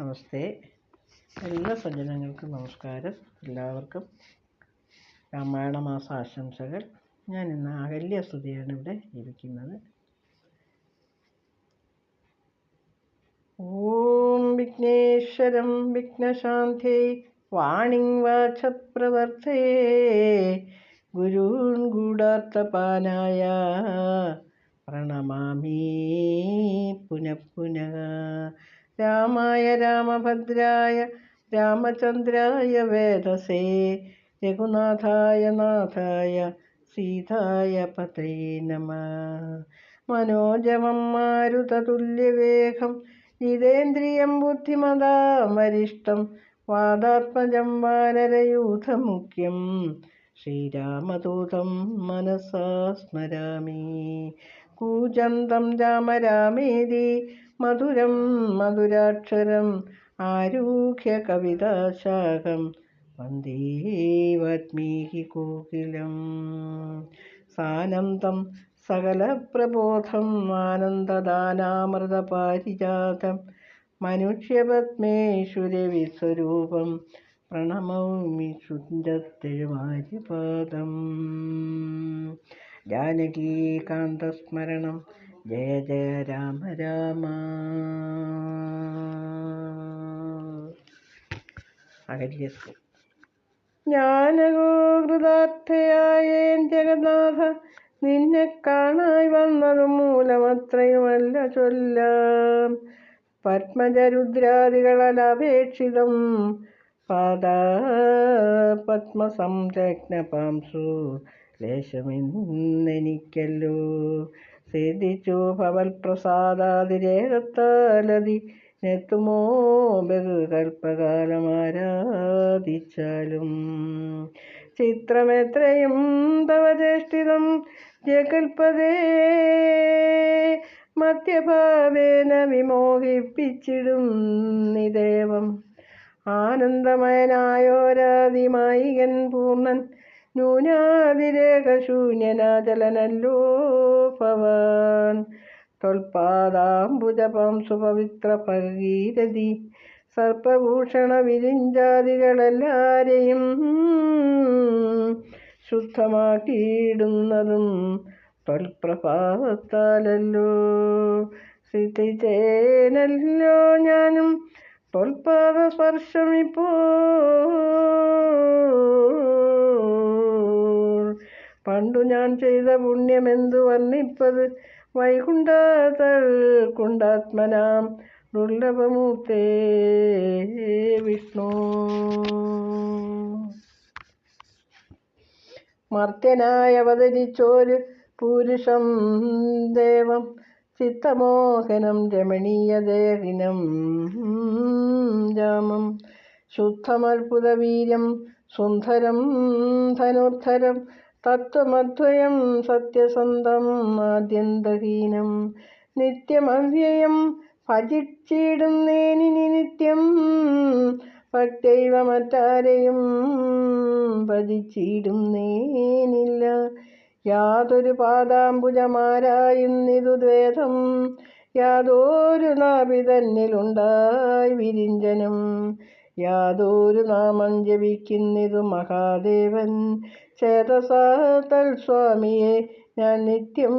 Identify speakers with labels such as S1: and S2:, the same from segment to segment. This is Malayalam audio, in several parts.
S1: നമസ്തേ. എല്ലാ സജ്ജനങ്ങൾക്കും നമസ്കാരം. എല്ലാവർക്കും രാമായണ മാസ ആശംസകൾ ഞാൻ ഇന്ന് അഹല്യസ്തുതിയാണ് ഇവിടെ ഇരിക്കുന്നത്. ഓം വിഘ്നേശ്വരം വിഘ്നശാന്തി വാണി വാചപ്രവർത്തേ. ഗുരു ഗൂഢാർത്ഥപാനായ പ്രണമാമി പുനഃ പുനഃ രാമായ രാമഭദ്രായ രാമചന്ദ്രായ വേദസേ രഘുനാഥായ നാഥായ സീതായ പതേ നമ. മനോജവം മാരുതതുല്യവേഗം ജിതേന്ദ്രിയം ബുദ്ധിമതാമരിഷ്ടം വാദാത്മജം വാനരയൂഥമുഖ്യം. ശ്രീരാമദൂതം മനസാ സ്മരാമി കൂജന്തം രാമ രാമേതി മധുരം മധുരാക്ഷരം ആരൂഹ്യ കവിതാശാഖം വന്ദേ വാത്മീകി കോകിലം. സാനന്ദം സകലപ്രബോധം ആനന്ദദാനാമൃതപാരിജാതം മനുഷ്യപത്മേശ്വരവിസ്വരൂപം പ്രണമൗമി ശുദ്ധത്തെഴുമാരിപാദം ജാനകീകാന്തസ്മരണം ജയ ജയ രാമ രാമ. ജ്ഞാനഗോകൃതാർത്ഥയായേൻ ജഗന്നാഥ നിന്നെ കാണായി വന്നതു മൂലമത്രയുമല്ല ചൊല്ലാം. പത്മജരുദ്രാദികളപേക്ഷിതം പാദാ പാദ പത്മസംരഗ്നപാംസു ലേശമെന്നെനിക്കല്ലോ. സിദ്ധിച്ചു ഭവൽപ്രസാദാതിരേകത്താലതി നെത്തുമോ ബഹുകൽപ്പകാലമാരാധിച്ചാലും ചിത്രമെത്രയും തവ ചേഷ്ടിതം ജകൽപ്പതേ മധ്യഭാവേന വിമോഹിപ്പിച്ചിടും നിദേവം. ആനന്ദമയനായോരാതിമായികൻ പൂർണൻ ന്യൂനാതിരേകശൂന്യനാചലനല്ലോ ഭവാൻ. തൊൽപാദാംബുജപം പവിത്ര ഭഗീരഥി. സർപ്പഭൂഷണ വിരിഞ്ചാദികളെല്ലാരെയും ശുദ്ധമാക്കിയിടുന്നതും തൊൽപ്രഭാവത്താലല്ലോ സ്ഥിതിച്ചേനല്ലോ ഞാനും തൊൽപാദ സ്പർശമിപ്പോ പണ്ടു ഞാൻ ചെയ്ത പുണ്യമെന്തു വർണിപ്പത്? വൈകുണ്ടാതൽ കുണ്ടാത്മനാം ദുർലഭമൂർത്തേ വിഷ്ണു. മർത്യനായി അവതരിച്ചോര് പുരുഷം ദേവം. ചിത്തമോഹനം രമണീയദേഹിനം രാമം. ശുദ്ധമത്ഭുതവീര്യം സുന്ദരം ധനുർധരം തത്വമദ്വയം സത്യസന്ധം ആദ്യന്തഹീനം. നിത്യമവ്യയം ഭജിച്ചിടുന്നേനിനി നിത്യം ഭക്തൈവ മറ്റാരെയും ഭജിച്ചിടുന്നേനില്ല. യാതൊരു പാദാംബുജമാരായിന്നിതു ദ്വേദം യാതൊരു നാഭി തന്നിലുണ്ടായി വിരിഞ്ചനം യാതൊരു നാമം ജപിക്കുന്നിതു മഹാദേവൻ. ചേതസാ സ്വാമിയെ ഞാൻ നിത്യം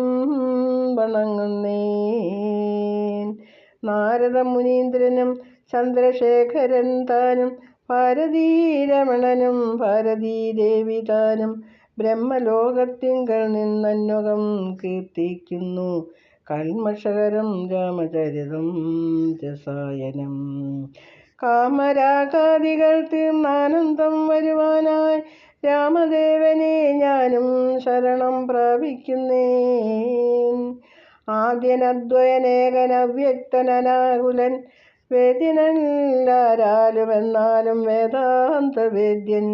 S1: വണങ്ങുന്നേ നാരദ മുനീന്ദ്രനും ചന്ദ്രശേഖരൻ താനും ഭാരതീരമണനും ഭാരതീദേവി താനും ബ്രഹ്മലോകത്തിങ്കൽ നിന്നന്വകം കീർത്തിക്കുന്നു. കൽമഷകരം രാമചരിതം രസായനം. കാമരാഗാദികൾ തീർന്നാനന്ദം വരുവാനായി രാമദേവനെ ഞാനും ശരണം പ്രാപിക്കുന്നേ ആദ്യനദ്വയനേകനവ്യക്തനാകുലൻ വേദ്യനല്ലാരാലും എന്നാലും വേദാന്ത വേദ്യൻ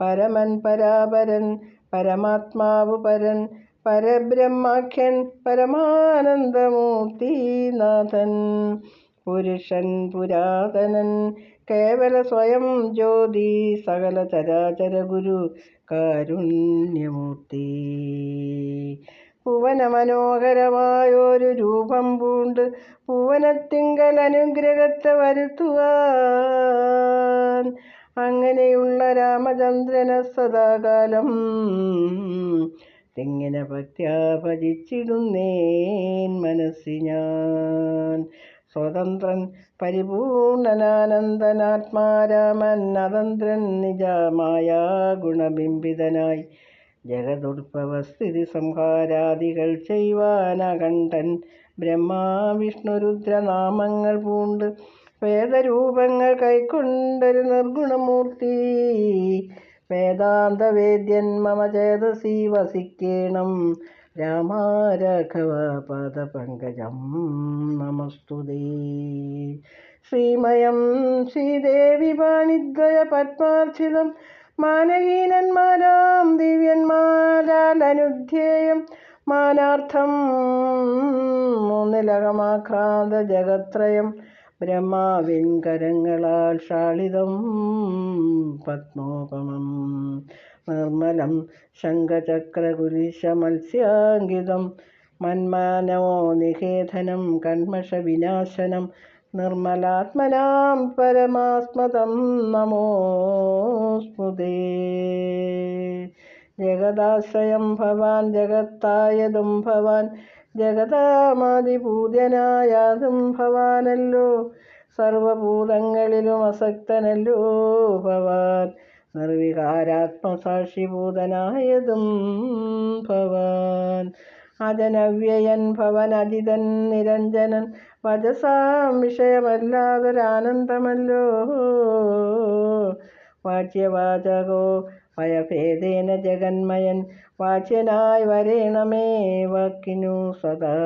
S1: പരമൻ പരാപരൻ പരമാത്മാവ് പരൻ പരബ്രഹ്മാഖ്യൻ പരമാനന്ദമൂർത്തിനാഥൻ. പുരുഷൻ പുരാതനൻ കേവല സ്വയം ജ്യോതി സകല ചരാചര ഗുരു കാരുണ്യമൂർത്തി. ഭുവന മനോഹരമായൊരു രൂപം പൂണ്ട് ഭുവനത്തിങ്കൽ അനുഗ്രഹത്തെ വരുത്തുവാൻ അങ്ങനെയുള്ള രാമചന്ദ്രന സദാകാലം. തെങ്ങിനെ ഭക്ത്യാ ഭജിച്ചിടുന്നേൻ മനസ്സി ഞാൻ. സ്വതന്ത്രൻ പരിപൂർണനാനന്ദനാത്മാരാമൻ അതന്ത്രൻ നിജമായ ഗുണബിംബിതനായി. ജഗതുദ്ഭവസ്ഥിതി സംഹാരാദികൾ ചെയ്യുവാനകണ്ഠൻ ബ്രഹ്മാ വിഷ്ണു പൂണ്ട് വേദരൂപങ്ങൾ കൈക്കൊണ്ടൊരു നിർഗുണമൂർത്തി. വേദാന്തവേദ്യൻ മമ ചേതസി വസിക്കേണം. രാമാരാഘവ പദപങ്കജം നമസ്തുതേ ശ്രീമയം ശ്രീദേവി പാണിദ്വയ പത്മാർച്ചിതം. മാനഹീനന്മാരാം ദിവ്യന്മാരാൽ അനുധ്യേയം മാനാർത്ഥം മൂന്നിലകമാക്രാന്ത ജഗത്രയം. ബ്രഹ്മാവിൻ കരങ്ങളാൽ ഷാളിതം പത്മോപമം. നിർമ്മലം ശംഖചക്രകുലിശ മത്സ്യാങ്കിതം മന്മാനോ നികേതനം കന്മഷവിനാശനം. നിർമ്മലാത്മനാം പരമാസ്മതം നമോസ്മുതേ ജഗദാശ്രയം ഭവാൻ ജഗത്തായതും ഭവാൻ ജഗതാമാതിപൂജ്യനായതും ഭവാനല്ലോ സർവഭൂതങ്ങളിലും അസക്തനല്ലോ ഭവാൻ. നിർവികാരാത്മസാക്ഷിഭൂതനായതും ഭവാൻ. അജനവ്യയൻ ഭവൻ അജിതൻ നിരഞ്ജനൻ വജസാം വിഷയമല്ലാതൊരാനന്ദമല്ലോ. വാച്യവാചകോ ഭയഭേദേന ജഗന്മയൻ വാച്യനായി വരേണമേ വാക്കിനു സദാ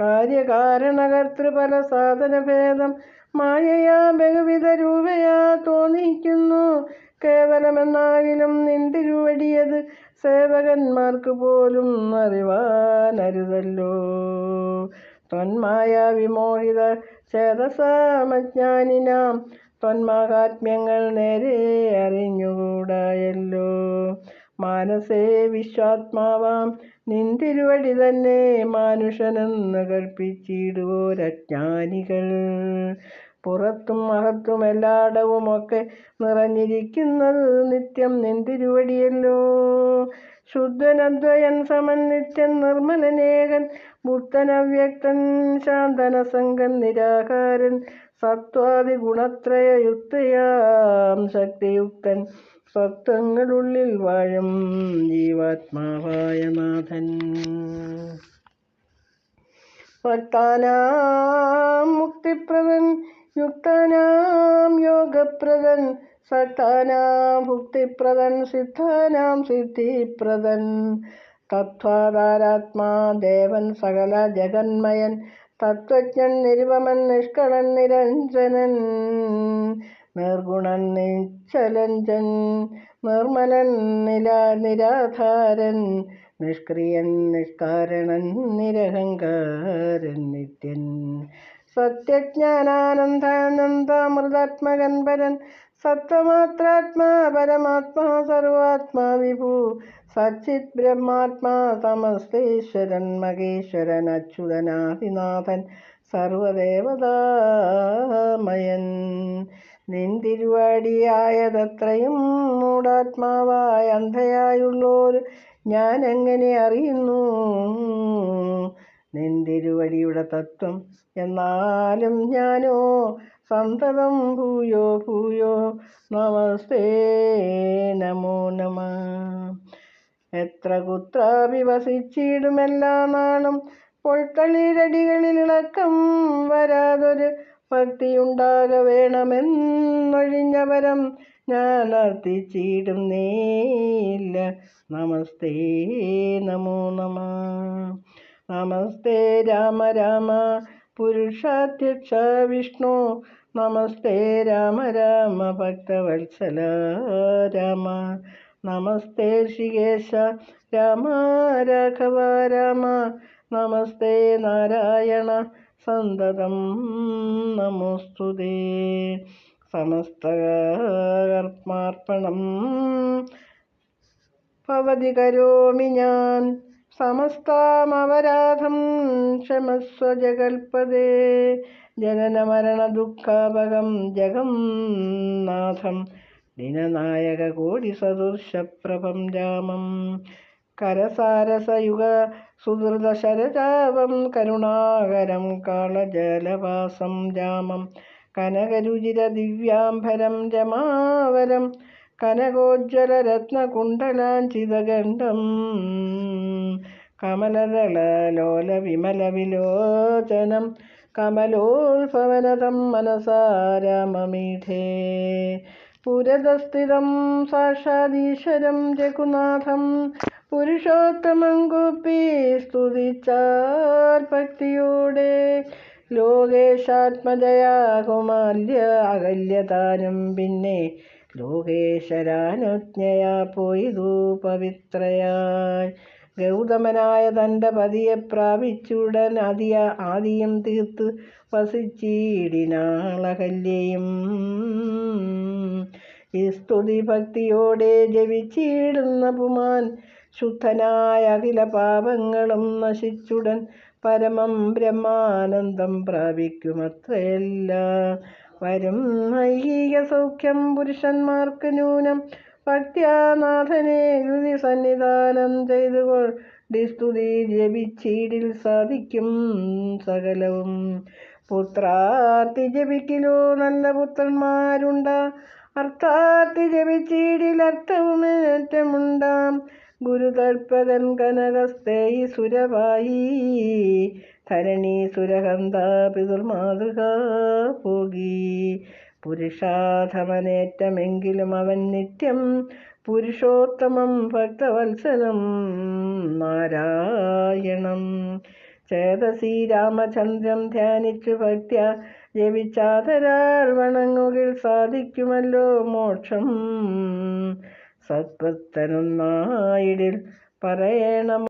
S1: കാര്യകാരണകർത്തൃപല സാധനഭേദം മായയാ ബഹുവിധ രൂപയാ തോന്നിക്കുന്നു. കേവലമെന്നാകിലും നിന്തിരുവടിയത് സേവകന്മാർക്ക് പോലും അറിവാനരുതല്ലോ. തൊന്മായ വിമോഹിത ചേതസാമജ്ഞാനിനാം ത്വന്മാഹാത്മ്യങ്ങൾ നേരെ അറിഞ്ഞുകൂടായല്ലോ. മാനസേ വിശ്വാത്മാവാം നിന്തിരുവടി തന്നെ മാനുഷനെന്ന് കൽപ്പിച്ചിടുവോരജ്ഞാനികൾ. പുറത്തും അകത്തും എല്ലായിടവുമൊക്കെ നിറഞ്ഞിരിക്കുന്നത് നിത്യം നിന്തിരുവടിയല്ലോ ശുദ്ധനദ്വയൻ സമൻ നിർമ്മലനേകൻ മുക്തനവ്യക്തൻ ശാന്തനസംഗൻ നിരാകാരൻ സത്വാദി ഗുണത്രയയുക്തയാം ശക്തിയുക്തൻ. സത്വങ്ങളുള്ളിൽ വാഴും ജീവാത്മാവായ നാഥൻ. ഭക്താനാം മുക്തിപ്രദൻ യുക്താനാം യോഗപ്രദൻ സക്താനാം ഭുക്തിപ്രദൻ സിദ്ധാനാം സിദ്ധിപ്രദൻ. തത്വാധാരാത്മാ ദേവൻ സകല ജഗന്മയൻ. തത്വജ്ഞൻ നിരുപമൻ നിഷ്കളൻ നിരഞ്ജനൻ നിർഗുണൻ നിശ്ചലഞ്ചൻ നിർമ്മലൻ നില നിരാധാരൻ നിഷ്ക്രിയൻ നിഷ്കാരണൻ നിരഹങ്കാരൻ നിത്യൻ. സത്യജ്ഞാനാനന്ദാനന്ദമൃതാത്മകൻ പരൻ സത്വമാത്രാത്മാ പരമാത്മാ സർവാത്മാ വിഭു. സച്ചിത് ബ്രഹ്മാത്മാ സമസ്തേശ്വരൻ മഹേശ്വരൻ അച്യുതനാദിനാഥൻ സർവദേവതാമയൻ. നിന്തിരുവാടിയായതത്രയും മൂടാത്മാവായ അന്ധയായുള്ളോർ ഞാൻ എങ്ങനെ അറിയുന്നു? നിന്തിരുവടിയുടെ തത്വം എന്നാലും ഞാനോ സന്തതം ഭൂയോ ഭൂയോ നമസ്തേ നമോ നമ. എത്ര കുത്ര വസിച്ചിടുമെല്ലാ നാളും പൊൾക്കളിരടികളിൽ ഇളക്കം വരാതൊരു ഭക്തിയുണ്ടാക വേണമെന്നൊഴിഞ്ഞവരം ഞാൻ അർത്ഥിച്ചിടുന്നേയില്ല നമസ്തേ നമോ നമ. നമസ്തേ രാമ രാമ പുരുഷാധ്യക്ഷ വിഷ്ണു. നമസ്തേ രാമ രാമ ഭക്തവത്സല രാമ. നമസ്തേ ശ്രീകേശ രാമ രാഘവ രാമ. നമസ്തേ നാരായണ സന്തതം നമോസ്തുതേ സമസ്തകർമാർപ്പണം ഭവതി കരോമി ഞാൻ. സമസ്താമവരാധം ക്ഷമസ്വ ജഗൽപദേ ദുഃഖാപകം ജഗം നാഥം ദിനനായക കോടി സദൃശപ്രഭം രാമം. കരസാരസയുഗ സുഹൃത ശരചാപം കരുണാകരം കാളജലവാസം രാമം. കനകരുചിര ദിവ്യാംബരം രമാവരം കനകോജ്വല രത്നകുണ്ടലാഞ്ചിതഗണ്ഡം കമലദളലോല വിമല വിലോചനം കമലോത്ഭവനതം മനസാരാമമീഠേ പുരതസ്ഥിതം സാക്ഷാദീശ്വരം രഘുനാഥം. പുരുഷോത്തമം കുപ്പി സ്തുതിച്ചാൽ ഭക്തിയോടെ. ലോകേശാത്മജയാകുമാല്യ അകല്യതാനും പിന്നെ ലോകേശ്വരാനുജ്ഞയാ പോയതു പവിത്രയായി ഗൗതമനായ തന്റെ പതിയെ പ്രാപിച്ചുടൻ ആദിയ ആദിയും തീർത്ത് വസിച്ചിടിനാളകല്യയും ഈ സ്തുതി ഭക്തിയോടെ ജപിച്ചിടുന്ന പുമാൻ ശുദ്ധനായ അഖില പാപങ്ങളും നശിച്ചുടൻ പരമം ബ്രഹ്മാനന്ദം പ്രാപിക്കുമത്രയല്ല. വരും ഐഹിക സൗഖ്യം പുരുഷന്മാർക്ക് ന്യൂനം. ഭക്ത്യാനാഥനെ ഹൃദി സന്നിധാനം ചെയ്തുകൊണ്ടി സ്തുതി ജപിച്ചീടിൽ സാധിക്കും സകലവും. പുത്രാർത്തി ജപിക്കിലോ നല്ല പുത്രന്മാരുണ്ട. അർത്ഥാർത്തി ജപിച്ചീടിൽ അർത്ഥവുമേറ്റമുണ്ടാം ഗുരുതർപ്പകൻ കനകസ്തേയി സുരവായി. ധരണി സുരഹന്ത പിതൃമാതൃക പോകി. പുരുഷാധമനേറ്റമെങ്കിലും അവൻ നിത്യം പുരുഷോത്തമം ഭക്തവത്സലം നാരായണം. ചേതസി രാമചന്ദ്രം ധ്യാനിച്ചു ഭക്ത്യ ജപിച്ചാതരാൽ വണങ്ങുകിൽ സാധിക്കുമല്ലോ മോക്ഷം. സത്പത്തനൊന്നായിടിൽ പറയണം